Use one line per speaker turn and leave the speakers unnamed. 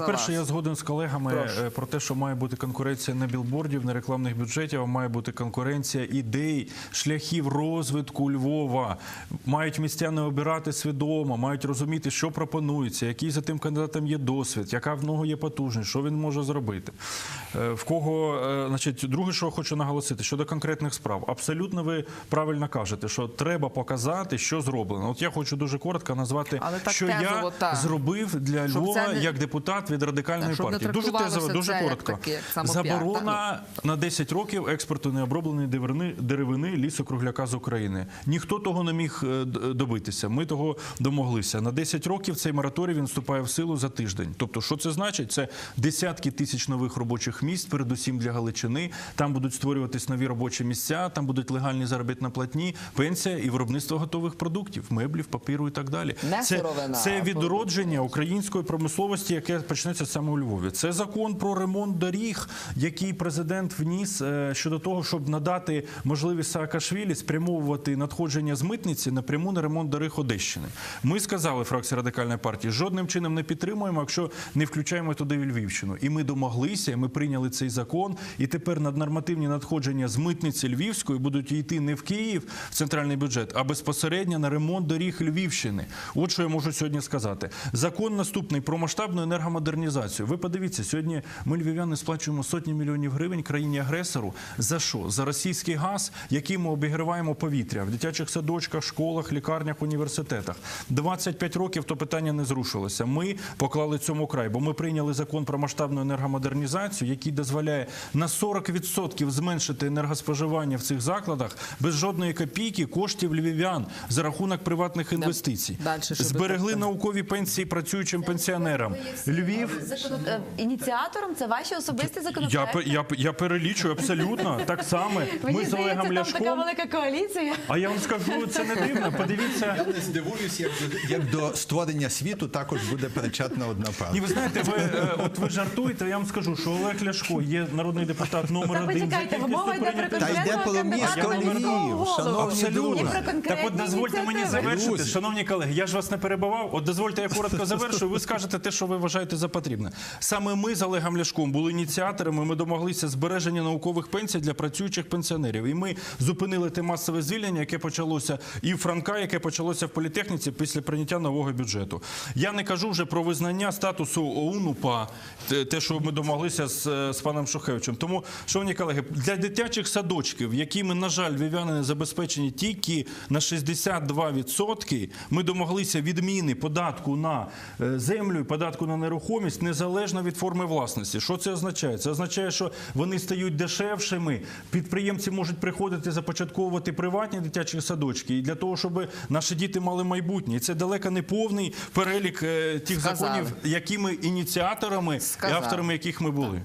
По-перше, я згоден з колегами
Прошу.
е, про те, що має бути конкуренція не білбордів, не рекламних бюджетів, а має бути конкуренція ідей, шляхів розвитку Львова. Мають містяни обирати свідомо, мають розуміти, що пропонується, який за тим кандидатом є досвід, яка в нього є потужність, що він може зробити. Е, В кого, е, значить, друге, що хочу наголосити щодо конкретних справ. Абсолютно ви правильно кажете, що треба показати, що зроблено. От я хочу дуже коротко назвати, що
тезово,
я
так.
зробив для
Щоб
Львова
не-
як депутат від радикальної
Так,
партії. Дуже тезово, дуже коротко.
самопіар,
Заборона на 10 років експорту необробленої деревини, деревини лісокругляка з України. Ніхто того не міг е, добитися. Ми того домоглися. На 10 років цей мораторій він вступає в силу за тиждень. Тобто, що це значить? Це десятки тисяч нових робочих місць, передусім для Галичини. Там будуть створюватись нові робочі місця, там будуть легальні заробітні платні, пенсія і виробництво готових продуктів, меблів, папіру і так далі.
Не
це, це відродження української промисловості, яке почнеться саме у Львові. Це закон про ремонт доріг, який президент вніс е, щодо того, щоб надати можливість Саакашвілі спрямовувати надходження з митниці напряму на ремонт доріг Одещини. Ми сказали, фракція радикальної партії, жодним чином не підтримуємо, якщо не включаємо туди Львівщину. І ми домоглися, і ми прийняли цей закон. І тепер наднормативні надходження з митниці Львівської будуть йти не в Київ в центральний бюджет, а безпосередньо на ремонт доріг Львівщини. От що я можу сьогодні сказати. Закон наступний про масштабну енергомодернізацію. Ви подивіться, сьогодні ми львів'яни сплачуємо сотні мільйонів гривень країні агресору. За що? За російський газ, яким ми обігріваємо повітря в дитячих садочках, школах, лікарнях, університетах. 25 років то питання не зрушилося. Ми поклали цьому край, бо ми прийняли закон про масштабну енергомодернізацію, який дозволяє на 40% зменшити енергоспоживання в цих закладах без жодної копійки коштів львів'ян за рахунок приватних інвестицій.
Дальше,
Зберегли наукові пенсії працюючим пенсіонерам. Львів
е, Ініціатором це ваші особисті
я,
законопроекти?
пе- я, я перелічую абсолютно так само.
Мені
Ми з
здається,
Олегом
там така
Ляшком.
велика коаліція.
А я вам скажу, це не дивно. Подивіться.
Я не здивуюсь, як, до- як до створення світу також буде причетна одна
Ні,
партія.
ви знаєте, ви е, от ви жартуєте. Я вам скажу, що Олег Ляшко є народний депутат номер
Та
один. за
почекайте,
кількістю
мова йде про
прийнятих
Та йде
конкретного
про
кандидата
місто
на
Львів,
міського голову.
шановні
про
Так от дозвольте мені
ініціативи.
завершити,
Друзі.
шановні колеги. Я ж вас не перебивав. От дозвольте, я коротко завершу. Ви скажете те, що ви вважаєте за потрібне. Саме ми з Олегом Ляшком були ініціаторами. Ми домоглися збереження наукових пенсій для працюючих пенсіонерів. І ми зупинили те масове звільнення, яке почалося і в Франка, яке почалося в політехніці після прийняття нового бюджету. Я не кажу вже про визнання статусу ОУН те, що ми домоглися з, е, з паном Шухевичем. Тому, шановні колеги, для дитячих садочків, якими, на жаль, львів'яни не забезпечені тільки на 62%, ми домоглися відміни податку на е, землю і податку на нерухомість незалежно від форми власності. Що це означає? Це означає, що вони стають дешевшими. Підприємці можуть приходити започатковувати приватні дитячі садочки і для того, щоб наші діти мали майбутнє. І це далеко не повний перелік е, тих
Сказали.
законів, якими ініціаторами і авторами яких ми були.